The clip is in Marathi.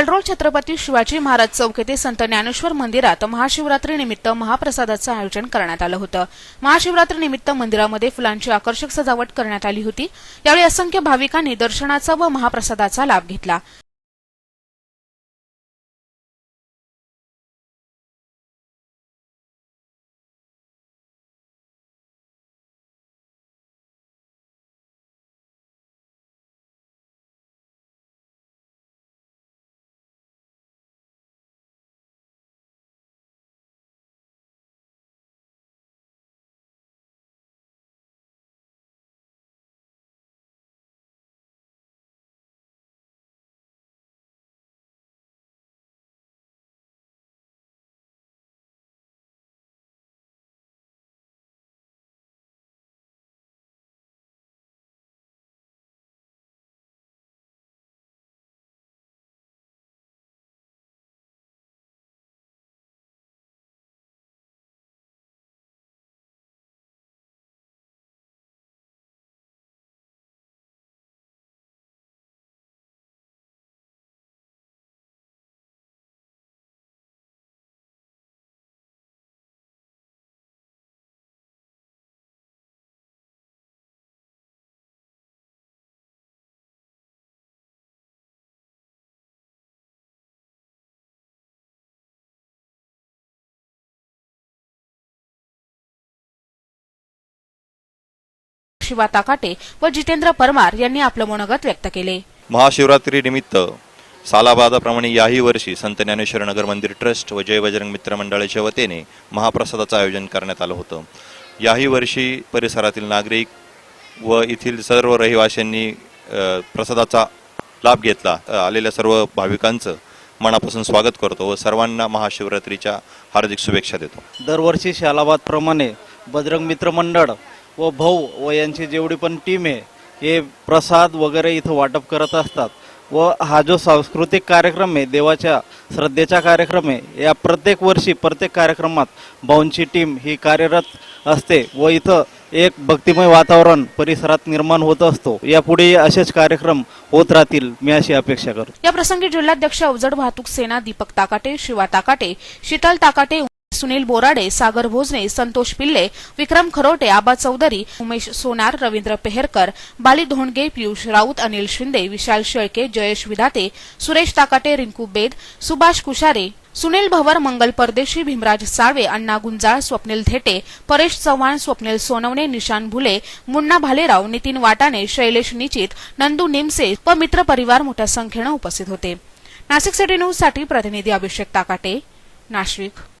छत्रपती शिवाजी महाराज चौक येथे संत ज्ञानेश्वर मंदिरात महाशिवरात्री निमित्त महाप्रसादाचं आयोजन करण्यात आलं होतं. महाशिवरात्री निमित्त मंदिरामध्ये फुलांची आकर्षक सजावट करण्यात आली होती. यावेळी असंख्य भाविकांनी दर्शनाचा व महाप्रसादाचा लाभ घेतला. शिवा ताकाटे व जितेंद्र परमार यांनी आपलं मनोगत व्यक्त केले. महाशिवरात्री निमित्त सालाबादाप्रमाणे याही वर्षी संत ज्ञानेश्वर नगर मंदिर ट्रस्ट व जय बजरंग मित्र मंडळाच्या वतीने महाप्रसादाचं आयोजन करण्यात आलं होतं. याही वर्षी परिसरातील नागरिक व येथील सर्व रहिवाशांनी प्रसादाचा लाभ घेतला. आलेल्या सर्व भाविकांचं मनापासून स्वागत करतो व सर्वांना महाशिवरात्रीच्या हार्दिक शुभेच्छा देतो. दरवर्षी शालाबादप्रमाणे बजरंग मित्र मंडळ व भाऊ व यांची जेवढी पण टीम आहे हे प्रसाद वगैरे इथं वाटप करत असतात. व हा जो सांस्कृतिक कार्यक्रम आहे देवाच्या श्रद्धेचा कार्यक्रम आहे या प्रत्येक वर्षी प्रत्येक कार्यक्रमात भाऊंची टीम ही कार्यरत असते व इथं एक भक्तिमय वातावरण परिसरात निर्माण होत असतो. यापुढे असेच कार्यक्रम होत राहतील मी अशी अपेक्षा करतो. या प्रसंगी जिल्हाध्यक्ष अवजड वाहतूक सेना दीपक ताकाटे शिवा ताकाटे शीतल ताकाटे सुनील बोराडे सागर भोजने संतोष पिल्ले विक्रम खरोटे आबा चौधरी उमेश सोनार रवींद्र पेहरकर बाली धोंडगे पियुष राऊत अनिल शिंदे विशाल शेळके जयेश विधाते सुरेश ताकाटे रिंकू बेद सुभाष कुशारे सुनील भवर मंगल परदेशी भीमराज साळवे अण्णा गुंजाळ स्वप्नील थेटे परेश चव्हाण स्वप्नील सोनवणे निशान भुले मुन्ना भालेराव नितीन वाटाणे शैलेश निचित नंदू निमसे व मित्र परिवार मोठ्या संख्येनं उपस्थित होते. नाशिक सिटी न्यूजसाठी प्रतिनिधी अभिषेक ताकाटे नाशिक.